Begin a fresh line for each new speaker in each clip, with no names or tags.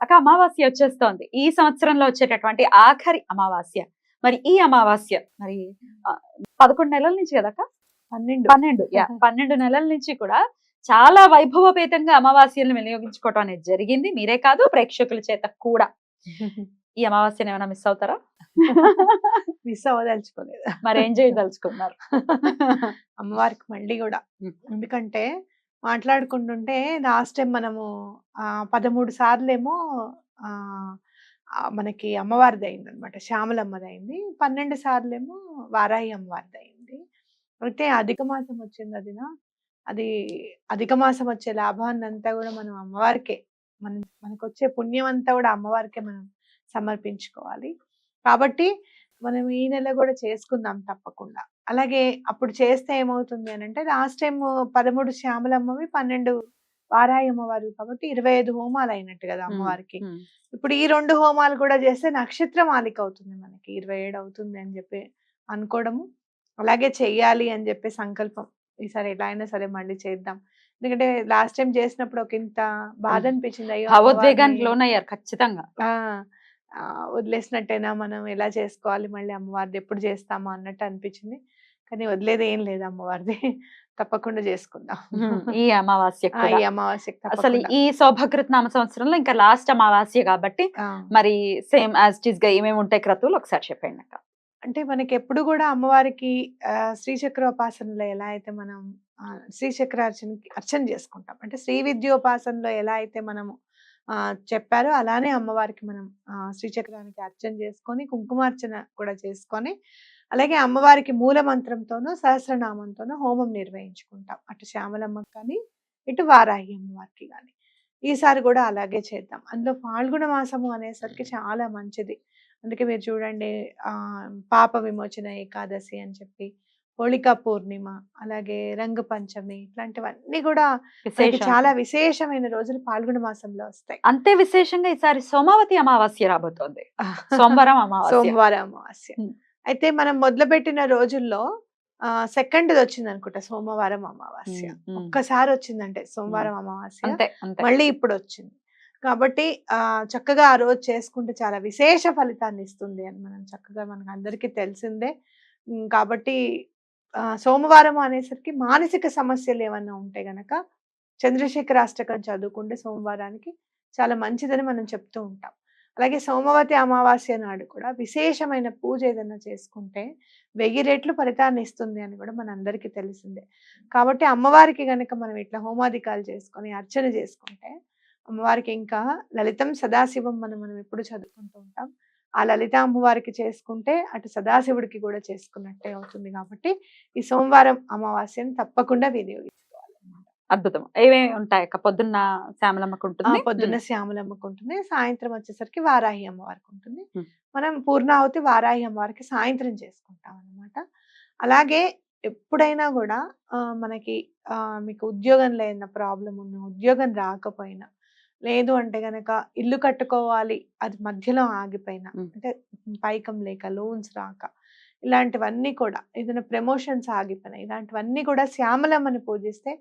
అక్క అమావాస్య వచ్చేస్తోంది. ఈ సంవత్సరంలో వచ్చేటటువంటి ఆఖరి అమావాస్య. మరి ఈ అమావాస్య మరి పదకొండు నెలల నుంచి కదక్క
పన్నెండు.
పన్నెండు పన్నెండు నెలల నుంచి కూడా చాలా వైభవపేతంగా అమావాస్యలను వినియోగించుకోవటం అనేది జరిగింది. మీరే కాదు ప్రేక్షకుల చేత కూడా. ఈ అమావాస్యను ఏమైనా మిస్ అవుతారా?
మిస్ అవ్వదలుచుకోలేదు.
మరి ఏం చేయదలుచుకున్నారు?
అమ్మవారికి మళ్ళీ కూడా. ఎందుకంటే మాట్లాడుకుంటుంటే లాస్ట్ టైం మనము ఆ పదమూడు సార్లేమో ఆ ఆ, మనకి అమ్మవారిది అయింది అనమాట శ్యామలమ్మది అయింది పన్నెండు సార్లేమో వారాహి అమ్మవారిది అయింది అయితే అధిక మాసం వచ్చింది అదినా అది అధిక మాసం వచ్చే లాభాన్ని అంతా కూడా మనం అమ్మవారికే మన మనకు వచ్చే పుణ్యం అంతా కూడా అమ్మవారికే మనం సమర్పించుకోవాలి. కాబట్టి మనం ఈ నెల కూడా చేసుకుందాం తప్పకుండా. అలాగే అప్పుడు చేస్తే ఏమవుతుంది అని అంటే లాస్ట్ టైం పదమూడు శ్యామలమ్మవి పన్నెండు వారాయి అమ్మవారు కాబట్టి ఇరవై ఐదు హోమాలు అయినట్టు కదా అమ్మవారికి. ఇప్పుడు ఈ రెండు హోమాలు కూడా చేస్తే నక్షత్ర మాలిక అవుతుంది మనకి. ఇరవై ఏడు అవుతుంది అని చెప్పి అనుకోవడము. అలాగే చెయ్యాలి అని చెప్పి సంకల్పం. ఈసారి ఎలా అయినా సరే మళ్ళీ చేద్దాం. ఎందుకంటే లాస్ట్ టైం చేసినప్పుడు ఒక ఇంత బాధ. అనిపించింది. అయ్యో
భావోద్వేగానికి
అమ్మవారిని-
లోనయ్యారు ఖచ్చితంగా.
వదిలేసినట్టేనా మనం? ఎలా చేసుకోవాలి? మళ్ళీ అమ్మవారిది ఎప్పుడు చేస్తామా? అన్నట్టు అనిపించింది. కానీ వదిలేది ఏం లేదు అమ్మవారిది. తప్పకుండా చేసుకుందాం.
ఈ అమావాస్య
ఈ అమావాస్యకి
అసలు. ఈ శోభకృత్ నామ సంవత్సరంలో ఇంకా లాస్ట్ అమావాస్య కాబట్టి మరి సేమ్ యాజ్ ఇట్గా ఏమేమి ఉంటాయి క్రతువులు ఒకసారి చెప్పండి అక్క.
అంటే మనకి ఎప్పుడు కూడా అమ్మవారికి శ్రీచక్రోపాసనలో ఎలా అయితే మనం శ్రీచక్ర అర్చన అర్చన చేసుకుంటాం. అంటే శ్రీ విద్యోపాసనలో ఎలా అయితే మనము ఆ, చెప్పారో అలానే అమ్మవారికి మనం ఆ, శ్రీచక్రానికి అర్చన చేసుకొని కుంకుమార్చన కూడా చేసుకొని అలాగే అమ్మవారికి మూల మంత్రంతోనూ సహస్రనామంతోనూ హోమం నిర్వహించుకుంటాం. అటు శ్యామలమ్మకి కానీ ఇటు వారాహి అమ్మవారికి కానీ. ఈసారి కూడా అలాగే చేద్దాం. అందులో ఫాల్గుణ మాసము అనేసరికి చాలా మంచిది. అందుకే మీరు చూడండి ఆ పాప విమోచన ఏకాదశి అని చెప్పి హోళికా పూర్ణిమ అలాగే రంగు పంచమి ఇట్లాంటివన్నీ కూడా. చాలా విశేషమైన రోజులు పాల్గొన మాసంలో వస్తాయి.
అంతే విశేషంగా ఈసారి సోమావతి అమావాస్య రాబోతోంది. సోమవారం అమావాస్య.
సోమవారం అమావాస్య. అయితే మనం మొదలుపెట్టిన రోజుల్లో సెకండ్ వచ్చింది అనుకుంటా సోమవారం అమావాస్య. ఒక్కసారి వచ్చిందంటే సోమవారం అమావాస్య మళ్ళీ ఇప్పుడు వచ్చింది. కాబట్టి ఆ చక్కగా ఆ రోజు చేసుకుంటే చాలా విశేష ఫలితాన్ని ఇస్తుంది అని మనం చక్కగా మనకు అందరికీ తెలిసిందే. కాబట్టి ఆ, సోమవారం అనేసరికి మానసిక సమస్యలు ఏమన్నా ఉంటే గనక చంద్రశేఖర అష్టకం చదువుకుంటే సోమవారానికి చాలా మంచిదని మనం చెప్తూ ఉంటాం. అలాగే సోమవతి అమావాస్య నాడు కూడా విశేషమైన పూజ ఏదైనా చేసుకుంటే వెయ్యి రెట్లు ఫలితాన్ని ఇస్తుంది అని కూడా మన అందరికీ తెలిసిందే. కాబట్టి అమ్మవారికి కనుక మనం ఇట్లా హోమాధికాలు చేసుకొని అర్చన చేసుకుంటే అమ్మవారికి ఇంకా లలితం సదాశివం మనం మనం ఎప్పుడు చదువుకుంటూ ఉంటాం. ఆ లలిత అమ్మవారికి చేసుకుంటే అటు సదాశివుడికి కూడా చేసుకున్నట్టే అవుతుంది. కాబట్టి ఈ సోమవారం అమావాస్యను తప్పకుండా వినియోగించాలి
అద్భుతం. ఏమేమి ఉంటాయి అక్క? పొద్దున్న శ్యామలమ్మకు ఉంటుంది.
పొద్దున్న. శ్యామలమ్మకు ఉంటుంది. సాయంత్రం వచ్చేసరికి వారాహి అమ్మవారికి ఉంటుంది. మనం పూర్ణావతి వారాహి అమ్మవారికి సాయంత్రం చేసుకుంటాం అన్నమాట. అలాగే ఎప్పుడైనా కూడా మనకి మీకు ఉద్యోగంలో ఏదైనా ప్రాబ్లం ఉన్నా ఉద్యోగం రాకపోయినా లేదు అంటే గనక ఇల్లు కట్టుకోవాలి అది మధ్యలో ఆగిపోయినా. అంటే పైకం లేక లోన్స్ రాక ఇలాంటివన్నీ కూడా ఏదైనా ప్రమోషన్స్ ఆగిపోయినా ఇలాంటివన్నీ కూడా శ్యామలమ్మని పూజిస్తే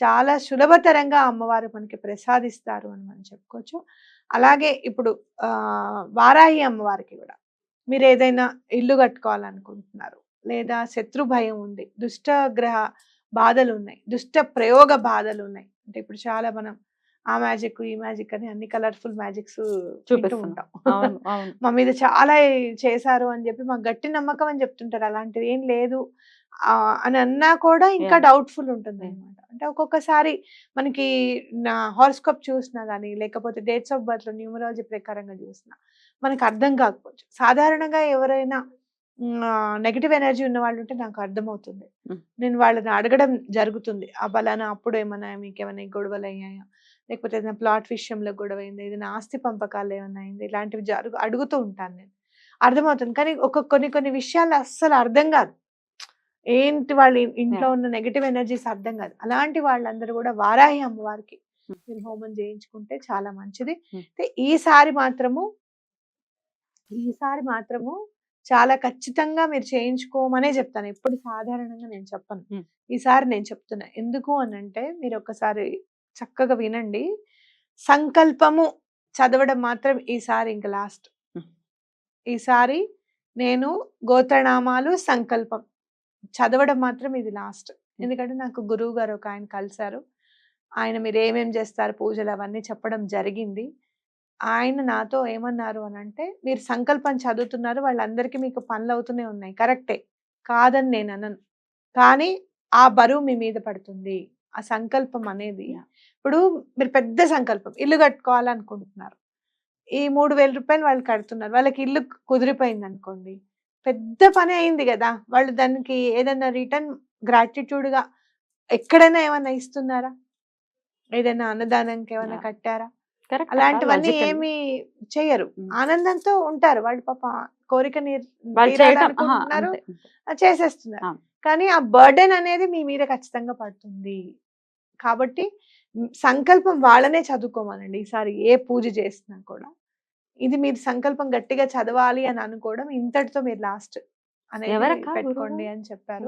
చాలా సులభతరంగా అమ్మవారు మనకి ప్రసాదిస్తారు అని మనం చెప్పుకోవచ్చు. అలాగే ఇప్పుడు ఆ వారాహి అమ్మవారికి కూడా మీరు ఏదైనా ఇల్లు కట్టుకోవాలనుకుంటున్నారు లేదా శత్రు భయం ఉంది దుష్ట గ్రహ బాధలు ఉన్నాయి దుష్ట ప్రయోగ బాధలు ఉన్నాయి అంటే ఇప్పుడు చాలా మనం ఆ మ్యాజిక్ ఈ మ్యాజిక్ అని అన్ని కలర్ఫుల్ మ్యాజిక్స్ చూపిస్తూ. ఉంటాం. మా మీద చాలా చేశారు అని చెప్పి మాకు గట్టి నమ్మకం అని చెప్తుంటారు. అలాంటిది ఏం లేదు. అని అన్నా కూడా ఇంకా. డౌట్ఫుల్ ఉంటుంది అనమాట అంటే ఒక్కొక్కసారి మనకి నా హార్స్కోప్ చూసినా కానీ లేకపోతే డేట్స్ ఆఫ్ బర్త్లో న్యూమరాలజీ ప్రకారంగా చూసినా మనకు అర్థం కాకపోవచ్చు. సాధారణంగా ఎవరైనా నెగిటివ్ ఎనర్జీ ఉన్న వాళ్ళు ఉంటే నాకు అర్థమవుతుంది. నేను వాళ్ళని అడగడం జరుగుతుంది. ఆ బలానా అప్పుడు ఏమైనా మీకు ఏమైనా గొడవలు అయ్యాయా? లేకపోతే ఏదైనా ప్లాట్ విషయంలో గొడవ అయింది? ఏదైనా ఆస్తి పంపకాలు ఏమైనా అయింది? ఇలాంటివి జరుగు అడుగుతూ ఉంటాను నేను. అర్థమవుతుంది. కానీ ఒక కొన్ని కొన్ని విషయాలు అస్సలు అర్థం కాదు. ఏంటి వాళ్ళ ఇంట్లో ఉన్న నెగటివ్ ఎనర్జీస్ అర్థం కాదు. అలాంటి వాళ్ళందరూ కూడా వారాహి అమ్మవారికి. మీరు హోమం చేయించుకుంటే చాలా మంచిది. అయితే ఈసారి మాత్రము ఈసారి మాత్రము చాలా ఖచ్చితంగా మీరు చేయించుకోమనే చెప్తాను. ఎప్పుడు సాధారణంగా నేను చెప్పను. ఈసారి నేను చెప్తున్నా. ఎందుకు అని అంటే మీరు ఒకసారి చక్కగా వినండి. సంకల్పము చదవడం మాత్రం ఈసారి ఇంకా లాస్ట్. ఈసారి నేను గోత్రనామాలు సంకల్పం. చదవడం మాత్రం ఇది లాస్ట్. ఎందుకంటే నాకు గురువు గారు ఒక ఆయన కలిశారు ఆయన మీరు ఏమేం చేస్తారు పూజలు అవన్నీ చెప్పడం జరిగింది. ఆయన నాతో ఏమన్నారు అని అంటే మీరు సంకల్పం చదువుతున్నారు వాళ్ళందరికీ మీకు పనులు అవుతూనే ఉన్నాయి. కరెక్టే. కాదని నేను అనను. కానీ ఆ బరువు మీ మీద పడుతుంది. ఆ సంకల్పం అనేది. ఇప్పుడు మీరు పెద్ద సంకల్పం. ఇల్లు కట్టుకోవాలనుకుంటున్నారు. ఈ మూడు వేల రూపాయలు వాళ్ళు కడుతున్నారు. వాళ్ళకి ఇల్లు కుదిరిపోయింది అనుకోండి పెద్ద పని అయింది కదా! వాళ్ళు దానికి ఏదైనా రిటర్న్ గ్రాటిట్యూడ్గా ఎక్కడైనా ఏమైనా ఇస్తున్నారా? ఏదైనా అన్నదానంకి ఏమైనా. కట్టారా? అలాంటివన్నీ. ఏమి చెయ్యరు
Mm.
ఆనందంతో ఉంటారు. వాళ్ళు పాప కోరిక నీర్- తీరాలనుకుంటున్నారు. చేసేస్తున్నారు. కానీ ఆ బర్డెన్ అనేది మీ మీద ఖచ్చితంగా పడుతుంది. కాబట్టి సంకల్పం వాళ్ళనే చదువుకోమనండి. ఈసారి ఏ పూజ చేసినా కూడా. ఇది మీరు సంకల్పం గట్టిగా చదవాలి అని అనుకోవడం ఇంతటితో మీరు లాస్ట్ అనేది పెట్టుకోండి? అని చెప్పారు?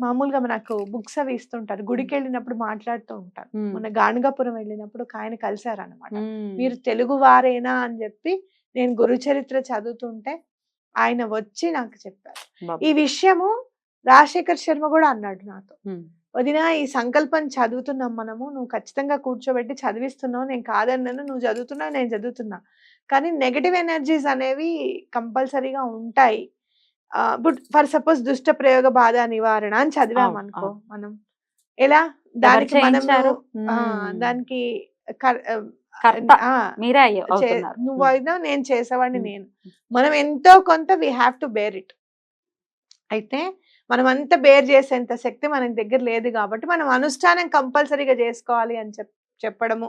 మామూలుగా నాకు బుక్స్ అవి ఇస్తుంటారు గుడికి వెళ్ళినప్పుడు మాట్లాడుతూ ఉంటారు. మొన్న గాణగాపురం వెళ్ళినప్పుడు ఒక ఆయన కలిశారనమాట
ఉమ్.
మీరు తెలుగు వారేనా అని చెప్పి నేను గురు చరిత్ర చదువుతుంటే ఆయన వచ్చి నాకు చెప్పారు. ఈ విషయము రాజశేఖర్ శర్మ కూడా అన్నాడు నాతో. వదిన ఈ సంకల్పం చదువుతున్నాం మనము నువ్వు ఖచ్చితంగా కూర్చోబెట్టి చదివిస్తున్నావు నేను కాదన్నాను నువ్వు చదువుతున్నావు నేను చదువుతున్నా కానీ నెగటివ్ ఎనర్జీస్ అనేవి కంపల్సరీగా ఉంటాయి. ఇప్పుడు ఫర్ సపోజ్ దుష్ట ప్రయోగ బాధ నివారణ అని చదివాం అనుకో. మనం. ఎలా? దానికి
ఉమ్.
దానికి నువ్వు అయినా నేను చేసేవాడిని. నేను. మనం ఎంతో కొంత we have to bear it అయితే మనం అంత బేర్ చేసేంత శక్తి మన దగ్గర లేదు కాబట్టి మనం అనుష్ఠానం కంపల్సరీగా చేసుకోవాలి అని చెప్ చెప్పడము.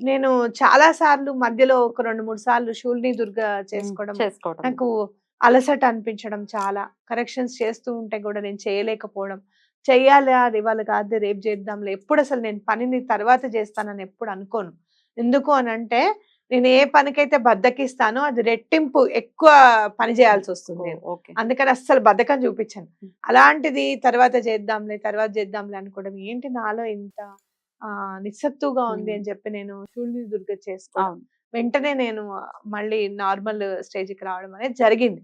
నేను చాలా సార్లు మధ్యలో ఒక రెండు మూడు సార్లు శూల్ని దుర్గ చేసుకోవడం
చేసుకోవడం.
నాకు అలసట అనిపించడం చాలా. కరెక్షన్స్ చేస్తూ ఉంటే కూడా నేను చేయలేకపోవడం. చెయ్యాలి? అది ఇవాళ కాదు రేపు చేద్దాంలే. ఎప్పుడు అసలు నేను పనిని తర్వాత చేస్తానని ఎప్పుడు అనుకోను. ఎందుకు అని అంటే నేను ఏ పనికైతే బద్దకిస్తానో అది రెట్టింపు ఎక్కువ పని చేయాల్సి వస్తుంది అందుకని అస్సలు బద్ధకం చూపించాను. అలాంటిది తర్వాత చేద్దాంలే తర్వాత చేద్దాంలే అనుకోవడం ఏంటి నాలో ఇంత నిస్సత్తుగా ఉంది. అని చెప్పి నేను శూల్ని దుర్గ చేసుకోవడం
అవును
వెంటనే నేను మళ్ళీ నార్మల్ స్టేజ్కి రావడం అనేది జరిగింది.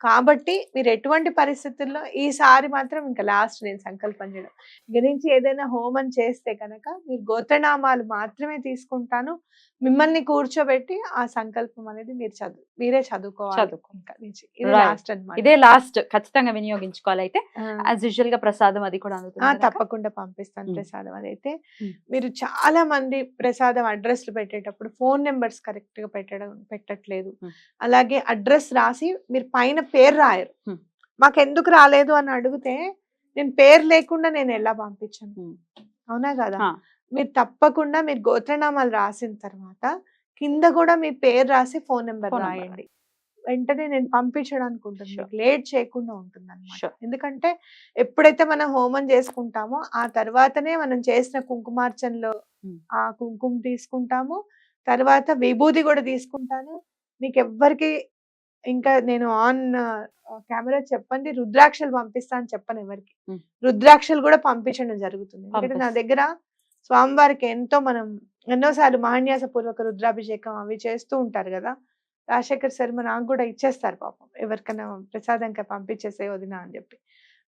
కాబట్టి మీరు ఎటువంటి పరిస్థితుల్లో ఈసారి మాత్రం ఇంకా లాస్ట్ నేను సంకల్పం చేయడం గురించి ఏదైనా హోమం చేస్తే కనుక మీరు గోత్రనామాలు మాత్రమే తీసుకుంటాను మిమ్మల్ని కూర్చోబెట్టి ఆ సంకల్పం అనేది మీరు చదువు మీరే చదువుకోవాలి ఇది. లాస్ట్ అన్నమాట
ఇదే లాస్ట్ ఖచ్చితంగా వినియోగించుకోవాలి అయితే. యాజ్ యూజువల్గా ప్రసాదం అది కూడా?
తప్పకుండా పంపిస్తాను. ప్రసాదం అదైతే
ఉమ్.
మీరు చాలా మంది ప్రసాదం అడ్రస్లు పెట్టేటప్పుడు ఫోన్ నెంబర్స్ కరెక్ట్గా పెట్టడం పెట్టట్లేదు. అలాగే అడ్రస్ రాసి మీరు పైన పేరు రాయరు. మాకు ఎందుకు రాలేదు అని అడిగితే నేను పేరు లేకుండా నేను ఎలా పంపించాను. అవునా కదా. మీరు తప్పకుండా మీరు గోత్రనామాలు రాసిన తర్వాత కింద కూడా మీ పేరు రాసి ఫోన్ నెంబర్ రాయండి వెంటనే నేను పంపించడానికి ఉంటుంది లేట్ చేయకుండా ఉంటుంది అనమాట. ఎందుకంటే ఎప్పుడైతే మనం హోమం చేసుకుంటామో ఆ తర్వాతనే మనం చేసిన కుంకుమార్చనలో. ఆ కుంకుమ తీసుకుంటాము తర్వాత విభూది కూడా తీసుకుంటాను మీకు ఎవ్వరికి ఇంకా నేను ఆన్ కెమెరా చెప్పండి రుద్రాక్షలు పంపిస్తా అని చెప్పను ఎవరికి. రుద్రాక్షలు కూడా పంపించడం జరుగుతుంది. ఎందుకంటే నా. దగ్గర స్వామివారికి ఎంతో మనం ఎన్నోసార్లు మహాన్యాస పూర్వక రుద్రాభిషేకం అవి చేస్తూ ఉంటారు కదా. రాజశేఖర్ శర్మ నాకు కూడా ఇచ్చేస్తారు పాపం. ఎవరికైనా ప్రసాదంగా పంపించేసే వదిన అని చెప్పి.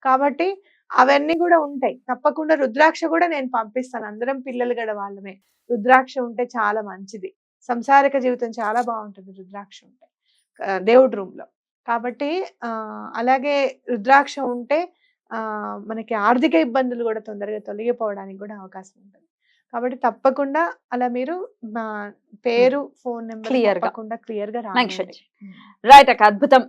కాబట్టి అవన్నీ కూడా ఉంటాయి. తప్పకుండా రుద్రాక్ష కూడా నేను పంపిస్తాను. అందరం పిల్లలు గడ వాళ్ళమే. రుద్రాక్ష ఉంటే చాలా మంచిది. సంసారిక జీవితం చాలా బాగుంటుంది. రుద్రాక్ష ఉంటే. దేవుడి రూమ్లో కాబట్టి ఆ అలాగే రుద్రాక్ష ఉంటే ఆ మనకి ఆర్థిక ఇబ్బందులు కూడా తొందరగా తొలగిపోవడానికి కూడా అవకాశం ఉంటుంది. కాబట్టి తప్పకుండా అలా మీరు మా పేరు ఫోన్
నెంబర్గా.
తప్పకుండా క్లియర్గా
రైట్ అక్క అద్భుతం.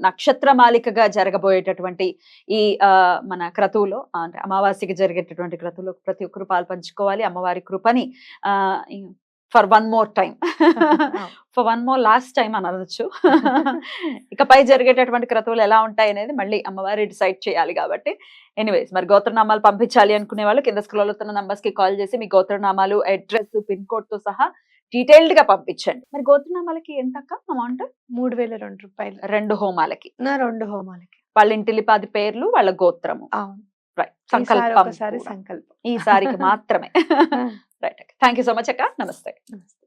నక్షత్ర మాలికగా జరగబోయేటటువంటి ఈ ఆ, మన క్రతువులో అంటే అమావాస్యకి జరిగేటటువంటి క్రతువులో ప్రతి ఒక్కరు పాలు పంచుకోవాలి. అమ్మవారి కృపని for one more time for one more last time అని అనొచ్చు. ఇకపై జరిగేటటువంటి క్రతువులు ఎలా ఉంటాయి అనేది మళ్ళీ అమ్మవారి డిసైడ్ చేయాలి కాబట్టి. ఎనీవేస్ మరి గోత్రనామాలు పంపించాలి అనుకునే వాళ్ళు కింద స్క్రోల్ అవుతున్న నంబర్స్కి కాల్ చేసి మీ గోత్రనామాలు అడ్రస్ పిన్ కోడ్తో సహా డీటెయిల్డ్గా పంపించండి. మరి గోత్రనామాలకి ఎంత అమౌంట్
మూడు వేల రెండు రూపాయలు.
రెండు హోమాలకి.
నా రెండు హోమాలకి.
వాళ్ళ ఇంటిలిపాది పేర్లు వాళ్ళ గోత్రము. సంకల్పం ఈసారికి మాత్రమే. రైట్ అక్క థ్యాంక్ యూ సో మచ్ అక్క. నమస్తే.
నమస్తే.